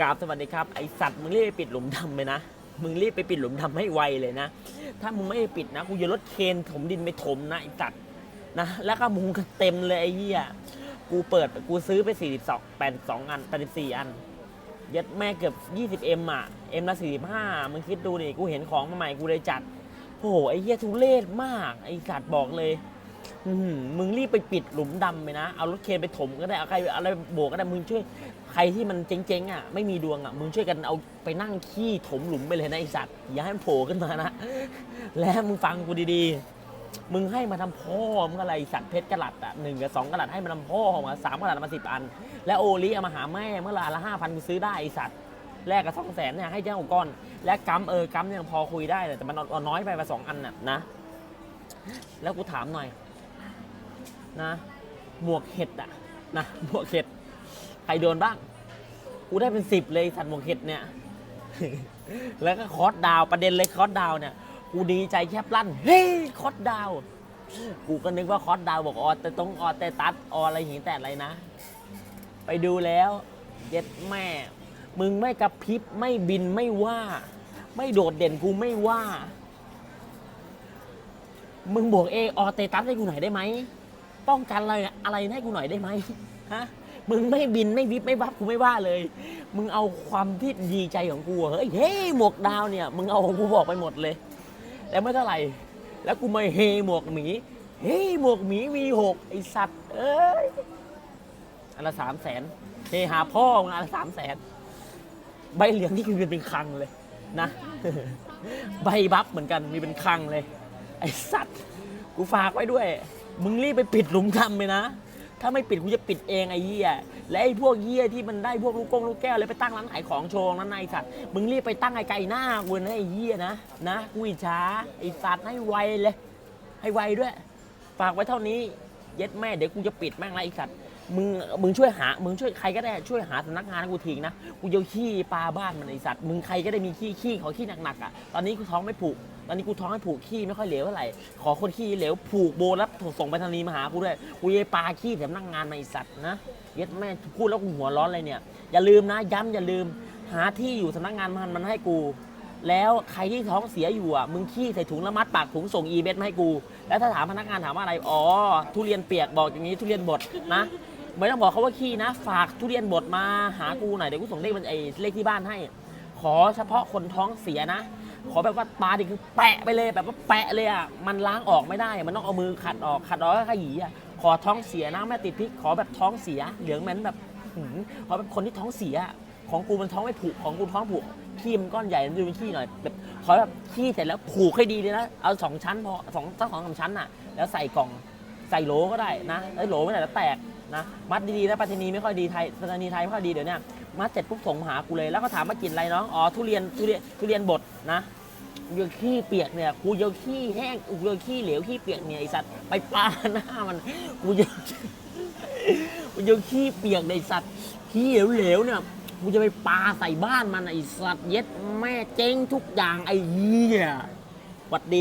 กราบสวัสดีครับไอสัตว์มึงรีบไปปิดหลุมดำไปนะ มึงรีบไปปิดหลุมดำให้ไวเลยนะ ถ้ามึงไม่ปิดนะกูจะรถเคนถมดินไปถมนะไอสัตว์นะแล้วก็มุงกันเต็มเลยไอ้เหี้ยกูเปิดกูซื้อไป 42 82 อัน84อันยัดแม่เกือบ 20M อะ M ละ45มึงคิดดูดิกูเห็นของมาใหม่กูเลยจัดโอ้โหไอ้เหี้ยทุเรศมากไอ้สัตว์บอกเลย อื้อหือมึงรีบไปปิดหลุมดำไปนะ เอารถเคนไปถมก็ได้ เอาใครอะไรโบกก็ได้ มึงช่วยใครที่มันเจ๊งๆอะ ไม่มีดวงอะ มึงช่วยกันเอาไปนั่งขี้ถมหลุมไปเลยนะไอสัตว์ อย่าให้มันโผล่ขึ้นมานะ แล้วมึงฟังกูดีๆ มึงให้มาทำพ่อมึงอะไรสัตว์เพชรกระหลัดอะหนึ่งกับสองกระหลัดให้มาทำพ่อมาสามกระหลัดมาสิบอัน แล้วโอลิเอามาหาแม่เมื่อละละห้าพันกูซื้อได้ไอสัตว์แลกกับสองแสนเนี่ยให้เจ้าก้อน และกัมเออกัมยังพอคุยได้แต่มันเอาน้อยไปมาสองอันน่ะนะ แล้วกูถามหน่อย นะหมวกเห็ดอะนะหมวกเห็ดใครโดนบ้างกูได้เป็นสิบเลยสัตว์หมวกเห็ดเนี่ย แล้วก็คอสดาวประเด็นเลยคอสดาวเนี่ยกูดีใจแคบลั่นเฮ้ยคอสดาวกูก็นึกว่าคอสดาวบอกออแต่ตรงออแต่ตัดอออะไรอย่างงี้แต่อะไรนะ ไปดูแล้วเย็ดแม่ มึงไม่กระพริบไม่บินไม่ว่า ไม่โดดเด่นกูไม่ว่า มึงบวกเอออเตตัสให้กูหน่อยได้ไหม ป้องกันอะไรอะไรให้กูหน่อยได้ไหมฮะมึงไม่บินไม่วิบไม่วับกูไม่ว่าเลย มึงเอาความที่ดีใจของกูอะเฮ้ยเฮ้หมวกดาวเนี่ยมึงเอาของกูบอกไปหมดเลยแต่ไม่เท่าไหร่ แล้วกูมาเฮหมวกหมีเฮ้หมวกหมีมีหกไอสัตว์ เอ้ยอันละสามแสนเฮหาพ่อมึงอันละสามแสนใบเหลืองนี่คือเป็นคลังเลยนะใบบัฟเหมือนกันมีเป็นคลังเลย ไอสัตว์ กูฝากไว้ด้วย มึงรีบไปปิดหลุมดำไปนะ ถ้าไม่ปิดกูจะปิดเองไอ้เหี้ย และไอ้พวกเหี้ยที่มันได้พวกลูกกงลูกแก้วเลยไปตั้งร้านขายของโชว์นั้นไอ้สัตว์ มึงรีบไปตั้งไอ้ไก่หน้ากูนะไอ้เหี้ยนะ นะกูอิจฉาไอ้สัตว์ให้ไวเลย ให้ไวด้วย ฝากไว้เท่านี้ เย็ดแม่เดี๋ยวกูจะปิดแม่งละไอ้สัตว์ มึง มึงช่วยหา มึงช่วยใครก็ได้ช่วยหาสำนักงานให้กูทีนะ กูจะขี้ปลาบ้านมันไอ้สัตว์ มึงใครก็ได้มีขี้ขี้ขอขี้หนักๆอะ ตอนนี้กูท้องไม่ผูก ตอนนี้กูท้องให้ผูกขี้ไม่ค่อยเหลวเท่าไหร่ ขอคนขี้เหลวผูกโบแล้วส่งไปทางนี้มาหากูด้วยกูจะปลาขี้สำนักงานมาไอ้สัตว์นะเย็ดแม่พูดแล้วกูหัวร้อนเลยเนี่ย อย่าลืมนะ ย้ำอย่าลืม หาที่อยู่สำนักงานมันมันให้กู แล้วใครที่ท้องเสียอยู่อะมึงขี้ใส่ถุงแล้วมัดปากถุงส่งอีเมลมาให้กู แล้วถ้าถามพนักงานถามว่าอะไรอ๋อทุเรียนเปียกบอกอย่างนี้ทุเรียนบดนะไม่ต้องบอกเขาว่าขี้นะ ฝากทุเรียนบดมาหากูหน่อยเดี๋ยวกูส่งเลขมันไอ้เลขที่บ้านให้ ขอเฉพาะคนท้องเสียนะ ขอแบบว่าปลาดิคือแปะไปเลยแบบว่าแปะเลยอะมันล้างออกไม่ได้ มันต้องเอามือขัดออกขัดออกก็ขยี้อะขอท้องเสียนะแม่ติดพริกขอแบบท้องเสีย เหลืองเหมือนแบบหืมขอแบบคนที่ท้องเสีย ของกูมันท้องไม่ผูกของกูท้องผูกขี้มันก้อนใหญ่มันดูเป็นขี้หน่อยแบบขอแบบขี้เสร็จแล้วผูกให้ดีเลยนะเอาสองชั้นพอสองสักสองสามชั้นอะ แล้วใส่กล่องใส่โหลก็ได้นะไอ้โหลไม่ได้แล้วแตก นะมัดดีๆนะปัตตานีไม่ค่อยดีไทยปัตตานีไทยไม่ค่อยดีเดี๋ยวนี้มัดเสร็จปุ๊บส่งมาหากูเลยแล้วก็ถามว่ากินอะไรน้องอ๋อทุเรียนทุเรียนทุเรียนบดนะเยขี้เปียกเนี่ยกูเยขี้แห้งกูเยขี้เหลวขี้เปียกเนี่ยไอสัตว์ไปปาหน้ามันกูเยอะกูเยขี้เปียกในยไอสัตว์ขี้เหลวๆเนี่ยกูจะไปปาใส่บ้านมันไอสัตว์เย็ดแม่เจ๊งทุกอย่างไอเหี้ยหวัดดี